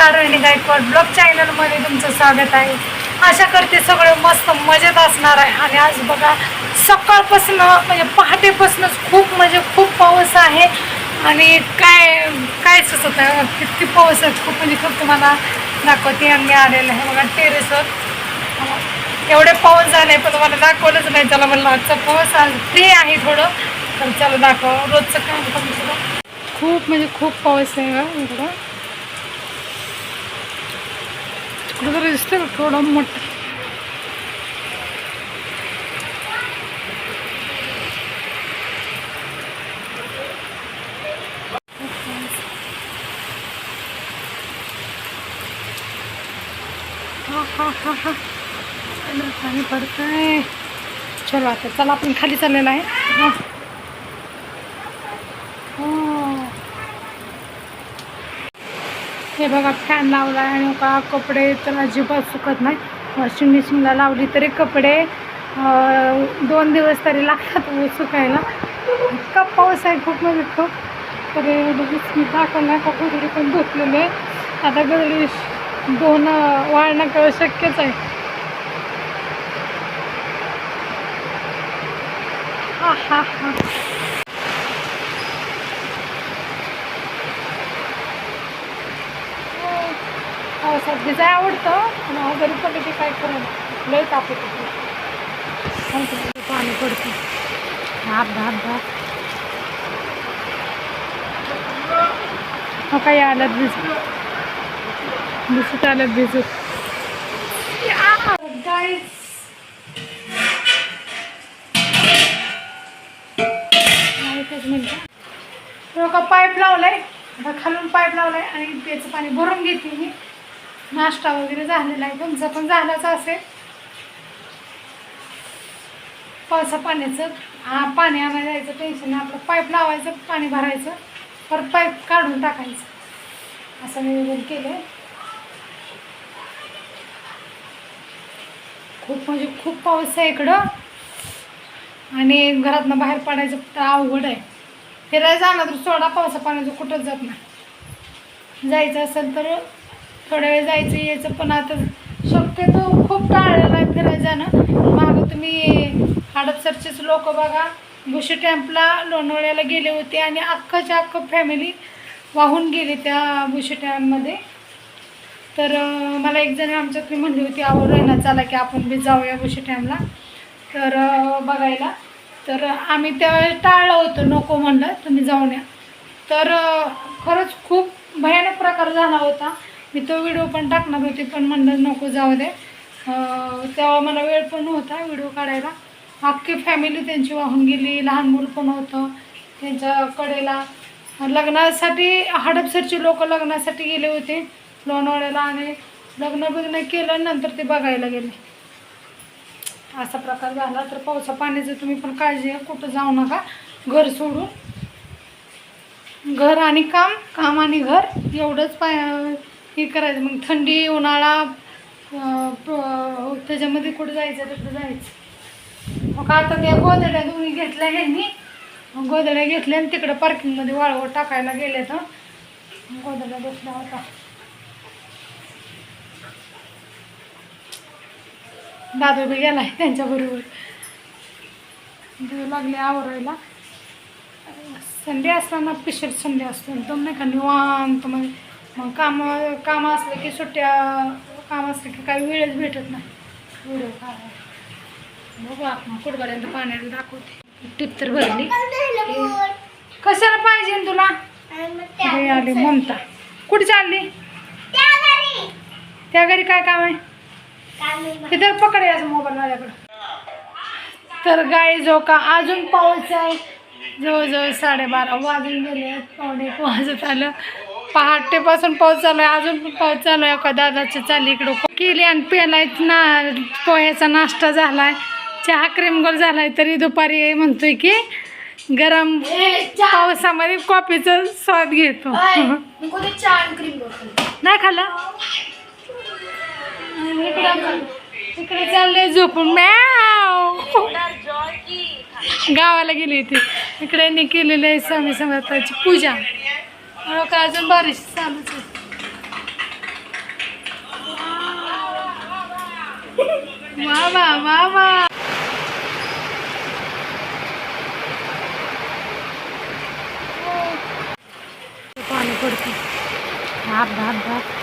नमस्कार रोहिणी गायकवाड ब्लॉग चॅनलमध्ये तुमचं स्वागत आहे. आशा करते सगळं मस्त मजेत असणार आहे. आणि आज बघा सकाळपासून म्हणजे पहाटेपासूनच खूप म्हणजे खूप पाऊस आहे. आणि काय काय सुचत आहे? किती पाऊस आहे? खूप म्हणजे खूप तुम्हाला दाखवते आणि मी आलेलं आहे. बघा टेरेसवर एवढे पाऊस झाले पण तुम्हाला दाखवलंच नाही. त्याला म्हणलं आजचा पाऊस आज फ्री आहे थोडं. तर चला दाखव. रोजचं काम कमी खूप म्हणजे खूप पाऊस आहे बघा. असेल थोडं मोठं. पाणी पडतंय. चलो आता चला आपण खाली चाललेला आहे हा. हो. हे बघा फॅन लावला आहे आणि का कपडे तर अजिबात सुकत नाही. वॉशिंग मशीनला लावली तरी कपडे दोन दिवस तरी लागतात हो सुकायला. इतका पाऊस आहे खूप म्हणजे खूप. तरी लगेच मी दाखवला का गजडी पण धुतलेले आता गजडी दोन वाळणं कळं शक्यच आहे. हा हा हा पावसात भिजाय आवडतं पण आजारी पडलं की काय करेल? लय ताप येतो पाणी पडते. धाप धाप धाप हो काही आलं भिजत भिजत आलं भिजत गाईस मिनटं का पाईप लावलाय. आता खालून पाईप लावलाय आणि त्याचं पाणी भरून घेते मी. नाश्ता वगैरे झालेला आहे. तुमचा पण झालाच असेल. पावसा पाण्याचं हा पाणी आणायला जायचं टेन्शन आपलं पाईप लावायचं पाणी भरायचं परत पाईप काढून टाकायचं. असं नियोजन केलं खूप म्हणजे खूप पाऊस आहे इकडं. आणि घरातनं बाहेर पडायचं तर अवघड आहे. फिरायला जाणार तर सोडा पावसा पाण्याचं कुठंच जात नाही. जायचं असेल तर थोड्या वेळ जायचं यायचं पण आता शक्यतो खूप टाळलेलं आहे फिरायला जाणं. मागं तुम्ही हडपसरचेच लोक बघा. बुशी टॅम्पला लोणावळ्याला गेले होते आणि अख्खाच्या अख्खं फॅमिली वाहून गेली त्या बुशी टॅम्पमध्ये तर मला एक जण आमच्यातली म्हणली होती आवड आहे ना चला की आपण बी जाऊया बुशी टॅम्पला तर बघायला. तर आम्ही त्यावेळेस टाळलं होतं नको म्हणलं तुम्ही जाऊन या. तर खरंच खूप भयानक प्रकार झाला होता. मी तो व्हिडिओ पण टाकणार होते पण म्हणलं नको जाऊ दे. तेव्हा मला वेळ पण नव्हता व्हिडिओ काढायला. अख्खी फॅमिली त्यांची वाहून गेली लहान मूल पण होतं त्यांच्या कडेला. लग्नासाठी हडपसरची लोक लग्नासाठी गेले होते लोणावळ्याला आणि लग्न बिग्न केलं नंतर ते बघायला गेले. असा प्रकार झाला. तर पावसा पाण्याचं तुम्ही पण काळजी घ्या कुठं जाऊ नका. घर सोडून. घर आणि काम काम आणि घर एवढंच पाय हे करायचं. मग थंडी उन्हाळा त्याच्यामध्ये कुठं जायचं तिकडं जायचं. मग आता त्या गोदड्या दोन्ही घेतल्या ह्यांनी. मग गोदड्या घेतल्या आणि तिकडं पार्किंगमध्ये वाळवं टाकायला गेले तर गोदड्या घेतल्या होता दादू बी आहे त्यांच्याबरोबर देऊ लागले आवरायला. संडे असला ना पिशर संडे असतो. एकदम नाही का निवांत मग. मग काम काम असलं की सुट्ट्या काम असलं की काही वेळच भेटत नाही. व्हिडिओ काढायला बघू आपण कुठपर्यंत पाण्याला दाखवते. टिप तर भरली. कशाला पाहिजे तुला? घरी आली ममता. कुठे चालली? त्या घरी. काय काम आहे? तिथं पकड याचा मोबाईल माझ्याकडं. तर गाय जो का अजून पाऊस आहे. जवळजवळ साडेबारा वाजून गेले पावणे वाजत आलं. पहाटेपासून पाऊस चालू आहे अजून पण पाऊस चालू आहे. का दादाचं चालली इकडं केली आणि पेलाय ना पोह्याचा नाश्ता झालाय. चहा क्रीम गोल झालाय तरी दुपारी म्हणतोय की गरम पावसामध्ये कॉफीचा स्वाद घेतो. नाही खाल्लं? आणि इकडं चाललंय झोपून. मॅव गावाला गेली होती. इकडे केलेली आहे स्वामी समर्थाची पूजा. हो का अजून बारिश चालूच आहे मामा मामा पाणी पडते भाप भाप भाप